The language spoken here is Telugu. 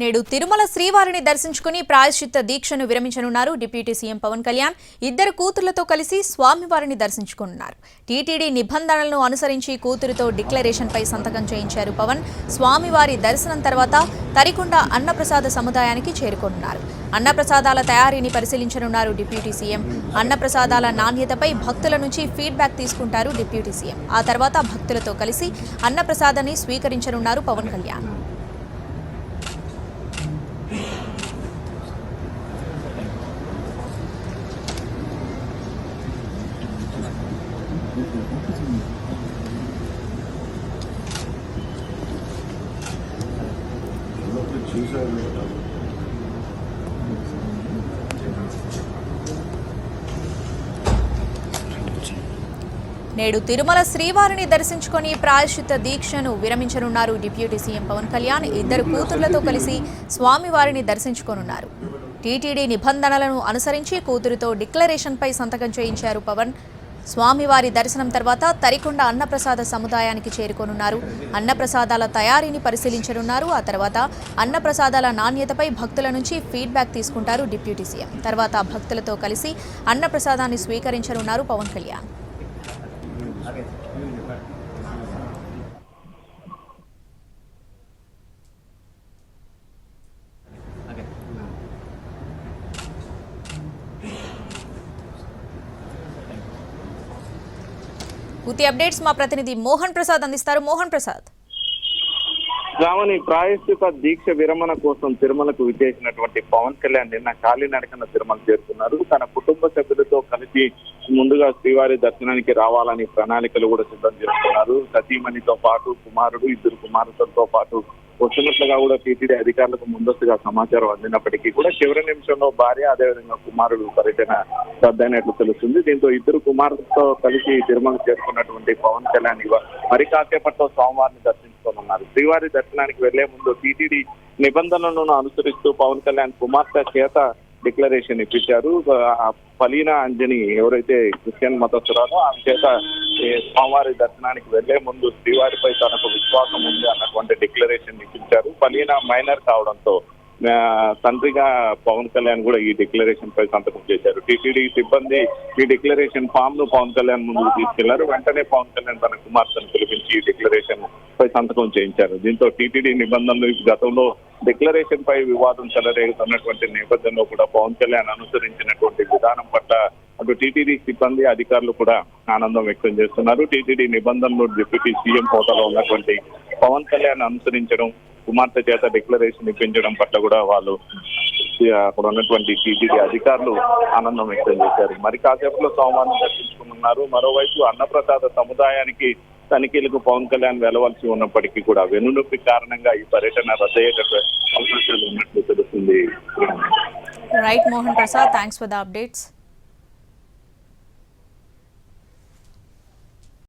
నేడు తిరుమల శ్రీవారిని దర్శించుకుని ప్రాయశ్చిత్త దీక్షను విరమించనున్నారు డిప్యూటీ సీఎం పవన్ కళ్యాణ్. ఇద్దరు కూతుర్లతో కలిసి స్వామివారిని దర్శించుకున్నారు. టీటీడీ నిబంధనలను అనుసరించి కూతురుతో డిక్లరేషన్పై సంతకం చేయించారు పవన్. స్వామివారి దర్శనం తర్వాత తరికొండ అన్నప్రసాద సముదాయానికి చేరుకున్నారు. అన్నప్రసాదాల తయారీని పరిశీలించనున్నారు డిప్యూటీ సీఎం. అన్నప్రసాదాల నాణ్యతపై భక్తుల నుంచి ఫీడ్బ్యాక్ తీసుకుంటారు డిప్యూటీ సీఎం. ఆ తర్వాత భక్తులతో కలిసి అన్నప్రసాదాన్ని స్వీకరించనున్నారు పవన్ కళ్యాణ్. నేడు తిరుమల శ్రీవారిని దర్శించుకొని ప్రాయశ్చిత దీక్షను విరమించనున్నారు డిప్యూటీ సీఎం పవన్ కళ్యాణ్. ఇద్దరు కూతుర్లతో కలిసి స్వామివారిని దర్శించుకోనున్నారు. టీటీడీ నిబంధనలను అనుసరించి కూతురుతో డిక్లరేషన్పై సంతకం చేయించారు పవన్. స్వామివారి దర్శనం తర్వాత తరికొండ అన్నప్రసాద సముదాయానికి చేరుకోనున్నారు. అన్నప్రసాదాల తయారీని పరిశీలించనున్నారు. ఆ తర్వాత అన్నప్రసాదాల నాణ్యతపై భక్తుల నుంచి ఫీడ్బ్యాక్ తీసుకుంటారు డిప్యూటీ సీఎం. తర్వాత భక్తులతో కలిసి అన్నప్రసాదాన్ని స్వీకరించనున్నారు పవన్ కళ్యాణ్. పూర్తి అప్డేట్స్ మా ప్రతినిధి మోహన్ ప్రసాద్ అందిస్తారు. మోహన్ ప్రసాద్. రామని ప్రాయశ్చిత దీక్ష విరమణ కోసం తిరుమలకు విచ్చేసినటువంటి పవన్ కళ్యాణ్ నిన్న కాలినడకన తిరుమల చేరుకున్నారు. తన కుటుంబ సభ్యులతో కలిసి ముందుగా శ్రీవారి దర్శనానికి రావాలని ప్రణాళికలు కూడా సిద్ధం చేస్తున్నారు సతీమణితో పాటు కుమారుడు ఇద్దరు కుమారులతో పాటు వస్తున్నట్లుగా కూడా టీటీడీ అధికారులకు ముందస్తుగా సమాచారం అందినప్పటికీ కూడా చివరి నిమిషంలో భార్య అదేవిధంగా కుమారుడు పర్యటన రద్దయినట్లు తెలుస్తుంది. దీంతో ఇద్దరు కుమారులతో కలిసి తిరుమల చేరుకున్నటువంటి పవన్ కళ్యాణ్ ఇవ మరి కాసేపట్లో స్వామివారిని దర్శించుకోనున్నారు. శ్రీవారి దర్శనానికి వెళ్ళే ముందు టీటీడీ నిబంధనలను అనుసరిస్తూ పవన్ కళ్యాణ్ కుమార్తె చేత డిక్లరేషన్ ఇప్పించారు. ఆ ఫలీనా అంజని ఎవరైతే క్రిస్టియన్ మతస్థురాలో ఆమె చేత స్వామివారి దర్శనానికి వెళ్ళే ముందు శ్రీవారిపై తనకు విశ్వాసం ఉంది అన్నటువంటి డిక్లరేషన్ ఇప్పించారు. ఫలీనా మైనర్ కావడంతో తండ్రిగా పవన్ కళ్యాణ్ కూడా ఈ డిక్లరేషన్ పై సంతకం చేశారు. టీటీడీ సిబ్బంది ఈ డిక్లరేషన్ ఫామ్ను పవన్ కళ్యాణ్ ముందుకు తీసుకెళ్ళారు. వెంటనే పవన్ కళ్యాణ్ తన కుమార్తెను పిలిపించి ఈ డిక్లరేషన్ పై సంతకం చేయించారు. దీంతో టీటీడీ నిబంధనలు గతంలో డిక్లరేషన్ పై వివాదం చెలరేగుతున్నటువంటి నేపథ్యంలో కూడా పవన్ కళ్యాణ్ అనుసరించినటువంటి విధానం పట్ల అటు టీటీడీ సిబ్బంది అధికారులు కూడా ఆనందం వ్యక్తం చేస్తున్నారు. టీటీడీ నిబంధనలు డిప్యూటీ సీఎం హోదాలో ఉన్నటువంటి పవన్ కళ్యాణ్ అనుసరించడం కుమార్తె చేత డిక్లరేషన్ ఇప్పించడం పట్ల కూడా వాళ్ళు అక్కడ ఉన్నటువంటి టీటీడీ అధికారులు ఆనందం వ్యక్తం చేశారు. మరి కాసేపులో సోమవారం దర్శించుకున్నారు మరోవైపు అన్నప్రసాద సముదాయానికి తనిఖీలకు పవన్ కళ్యాణ్ వెళ్ళవలసి ఉన్నప్పటికీ కూడా వెన్నునొప్పి కారణంగా ఈ పర్యటన రద్దయ్యేటటువంటి అవకాశాలు ఉన్నట్లు తెలుస్తుంది. Right Mohan Prasad thanks for the updates